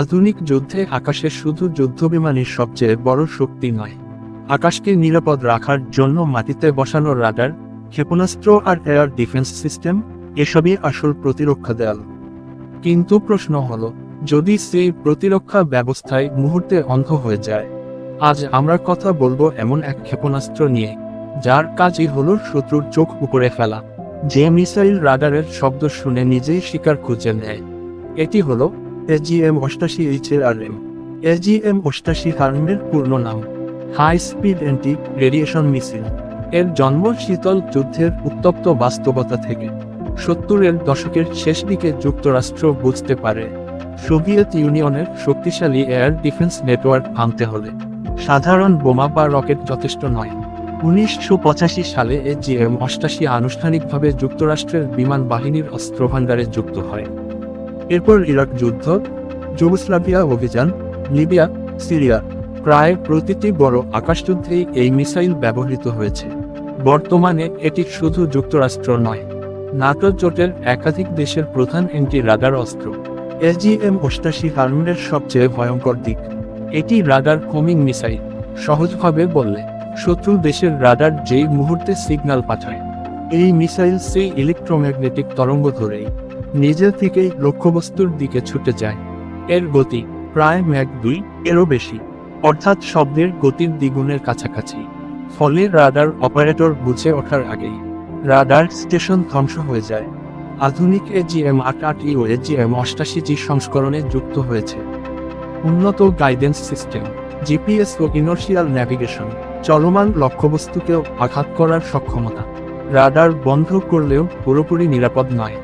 আধুনিক যুদ্ধে আকাশের শুধু যুদ্ধবিমানের সবচেয়ে বড় শক্তি নয়, আকাশকে নিরাপদ রাখার জন্য মাটিতে বসানো রাডার, ক্ষেপণাস্ত্র আর এয়ার ডিফেন্স সিস্টেম, এসবই আসল প্রতিরক্ষা দেয়াল। কিন্তু প্রশ্ন হলো, যদি সেই প্রতিরক্ষা ব্যবস্থায় মুহূর্তে অন্ধ হয়ে যায়, আজ আমরা কথা বলব এমন এক ক্ষেপণাস্ত্র নিয়ে, যার কাজই হলো শত্রুর চোখ উপরে ফেলা। যে মিসাইল রাডারের শব্দ শুনে নিজেই শিকার খুঁজে নেয়। এটি হলো এজিএম অষ্টাশি এইচ এর আর এম এজিএম অষ্টাশি হার্মের পূর্ণ নাম। High speed anti radiation missile এর জন্ম শীতল যুদ্ধের উত্তপ্ত বাস্তবতা থেকে। সত্তরের দশকের শেষ দিকে যুক্তরাষ্ট্র বুঝতে পারে। সোভিয়েত ইউনিয়নের শক্তিশালী এয়ার ডিফেন্স নেটওয়ার্ক ভাঙতে হলে। সাধারণ বোমা বা রকেট যথেষ্ট নয়। উনিশশো পঁচাশি সালে এজিএম অষ্টাশি আনুষ্ঠানিকভাবে যুক্তরাষ্ট্রের বিমান বাহিনীর অস্ত্রভাণ্ডারে যুক্ত হয়। এরপর ইরাক যুদ্ধ যুগোস্লাভিয়া অভিযান, লিবিয়া, সিরিয়া প্রায় প্রতিটি বড় আকাশযুদ্ধেই এই মিসাইল ব্যবহৃত হয়েছে। বর্তমানে এটি শুধু যুক্তরাষ্ট্র নয় নাটো জোটের একাধিক দেশের প্রধান এন্টি রাডার অস্ত্র। এজিএম অষ্টাশি হার্মের সবচেয়ে ভয়ঙ্কর দিক, এটি রাডার হোমিং মিসাইল, সহজভাবে বললে শত্রু দেশের রাডার যেই মুহূর্তে সিগন্যাল পাঠায়। এই মিসাইল সেই ইলেকট্রোম্যাগনেটিক তরঙ্গ ধরেই নিজে থেকেই লক্ষ্যবস্তুর দিকে ছুটে যায়। এর গতি প্রায় ম্যাক দুই এরও বেশি, অর্থাৎ শব্দের গতির দ্বিগুণের কাছাকাছি। ফলে রাডার অপারেটর বুঝে ওঠার আগেই রাডার স্টেশন ধ্বংস হয়ে যায়। আধুনিক এজিএম আট আট ইউ এজিএম অষ্টাশি জি সংস্করণে যুক্ত হয়েছে। উন্নত গাইডেন্স সিস্টেম জিপিএস ও ইনার্শিয়াল ন্যাভিগেশন চলমান লক্ষ্যবস্তুকেও আঘাত করার সক্ষমতা। রাডার বন্ধ করলেও পুরোপুরি নিরাপদ নয়।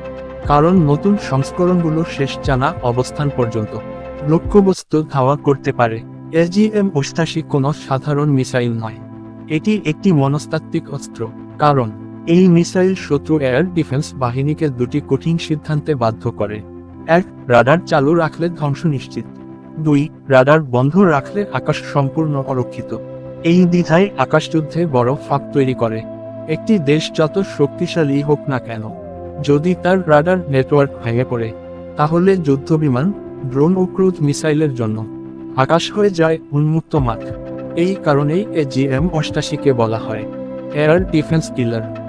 কারণ নতুন সংস্করণগুলো শেষ জানা অবস্থান পর্যন্ত। লক্ষ্যবস্তু ধাওয়া করতে পারে। এজিএম অষ্টাশি কোনো সাধারণ মিসাইল নয়। এটি একটি মনস্তাত্ত্বিক অস্ত্র। কারণ, এই মিসাইল শত্রু এয়ার ডিফেন্স বাহিনীকে দুটি কঠিন সিদ্ধান্তে বাধ্য করে। এক, রাডার চালু রাখলে ধ্বংস নিশ্চিত। দুই, রাডার বন্ধ রাখলে আকাশ সম্পূর্ণ অরক্ষিত। এই দ্বিধায় আকাশযুদ্ধে বড় ফাঁক তৈরি করে। একটি দেশ যত শক্তিশালী হোক না কেন যদি তার রাডার নেটওয়ার্ক ভেঙে পড়ে, তাহলে যুদ্ধবিমান, ড্রোন ও ক্রুজ মিসাইলের জন্য আকাশ হয়ে যায় উন্মুক্ত মাঠ। এই কারণেই এ জি এম অষ্টাশিকে বলা হয়। Air defence killer.